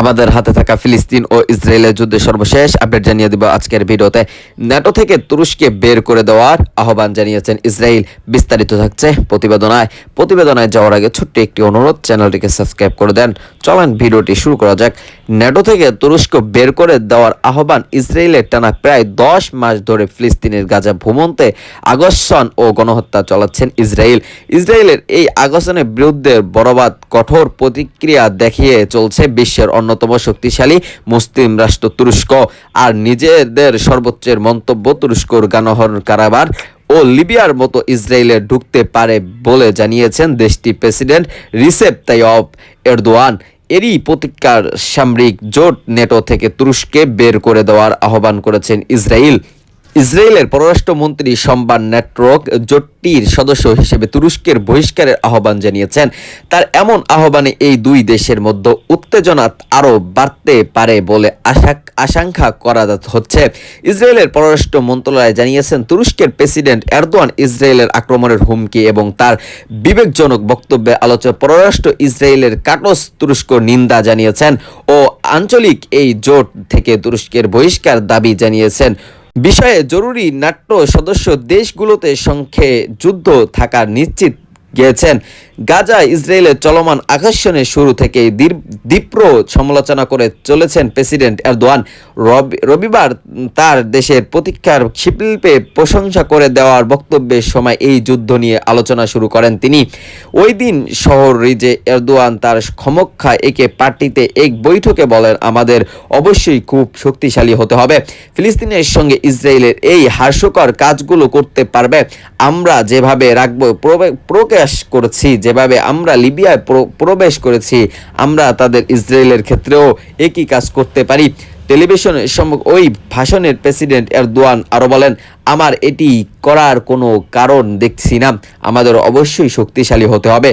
আমাদের হাতে থাকা ফিলিস্তিন ও ইসরায়েলের যুদ্ধের সর্বশেষ আপডেট জানিয়ে দিব আজকের ভিডিওতে। ন্যাটো থেকে তুরস্কে বের করে দেওয়ার আহ্বান জানিয়েছেন ইসরায়েল। বিস্তারিত থাকছে প্রতিবেদনায়। প্রতিবেদনায় যাওয়ার আগে ছোট্ট একটি অনুরোধ, চ্যানেলটিকে সাবস্ক্রাইব করে দেন। চলেন ভিডিওটি শুরু করা যাক। ন্যাটো থেকে তুরস্ক বের করে দেওয়ার আহ্বান ইসরায়েলের টানা প্রায় দশ মাস ধরে ফিলিস্তিনের গাজা ভূমন্তে আগস্টন ও গণহত্যা চালাচ্ছেন ইসরায়েল। ইসরায়েলের এই আগসনের বিরুদ্ধে বড়বাদ কঠোর প্রতিক্রিয়া দেখিয়ে চলছে বিশ্বের অন্যতম শক্তিশালী মুসলিম রাষ্ট্র তুরস্ক। আর নিজেদের সর্বোচ্চের মন্তব্য তুরস্কর গানহর কারাবার ও লিবিয়ার মতো ইসরায়েলে ঢুকতে পারে বলে জানিয়েছেন দেশটি প্রেসিডেন্ট রিসেপ তাইয়প এরদোয়ান। এরই প্রতিকার সামরিক জোট নেটো থেকে তুরস্কে বের করে দেওয়ার আহ্বান করেছেন ইসরায়েল। ইসরায়েলের পররাষ্ট্রমন্ত্রী সম্বান নেটওয়ার্ক জোটটির সদস্য হিসেবে তুরস্কের বহিষ্কারের আহ্বান জানিয়েছেন। তার এমন আহ্বানে এই দুই দেশের মধ্যে উত্তেজনা আরও বাড়তে পারে বলে আশা আশঙ্কা করা হচ্ছে। ইসরায়েলের পররাষ্ট্র মন্ত্রণালয় জানিয়েছেন, তুরস্কের প্রেসিডেন্ট এরদোয়ান ইসরায়েলের আক্রমণের হুমকি এবং তার বিবেকজনক বক্তব্যে আলোচনা। পররাষ্ট্র ইসরায়েলের কাটস তুরস্ক নিন্দা জানিয়েছেন ও আঞ্চলিক এই জোট থেকে তুরস্কের বহিষ্কার দাবি জানিয়েছেন। বিষয়ে জরুরি নাট্য সদস্য দেশগুলোতে সংখ্যে যুদ্ধ থাকা নিশ্চিত গিয়েছেন। গাজা ইসরায়েলের চলমান আকর্ষণের শুরু থেকে দীপ্র সমালোচনা করে চলেছেন প্রেসিডেন্ট এরদোয়ান। রবি- রবিবার তার দেশের প্রতীক্ষার শিল্পে প্রশংসা করে দেওয়ার বক্তব্যের সময় এই যুদ্ধ নিয়ে আলোচনা শুরু করেন তিনি। ওই দিন শহর রিজে এরদোয়ান তার ক্ষমক্ষা একে পার্টিতে এক বৈঠকে বলেন, আমাদের অবশ্যই খুব শক্তিশালী হতে হবে। ফিলিস্তিনের সঙ্গে ইসরায়েলের এই হাস্যকর কাজগুলো করতে পারবে। আমরা যেভাবে রাখব প্রকাশ করেছি যেভাবে আমরা লিবিয়ায় প্রবেশ করেছি, আমরা তাদের ইসরায়েলের ক্ষেত্রেও একই কাজ করতে পারি। টেলিভিশনের সম্মুখ ওই ভাষণের প্রেসিডেন্ট এরদোয়ান আরও বলেন, আমার এটি করার কোনো কারণ দেখছি না। আমাদের অবশ্যই শক্তিশালী হতে হবে।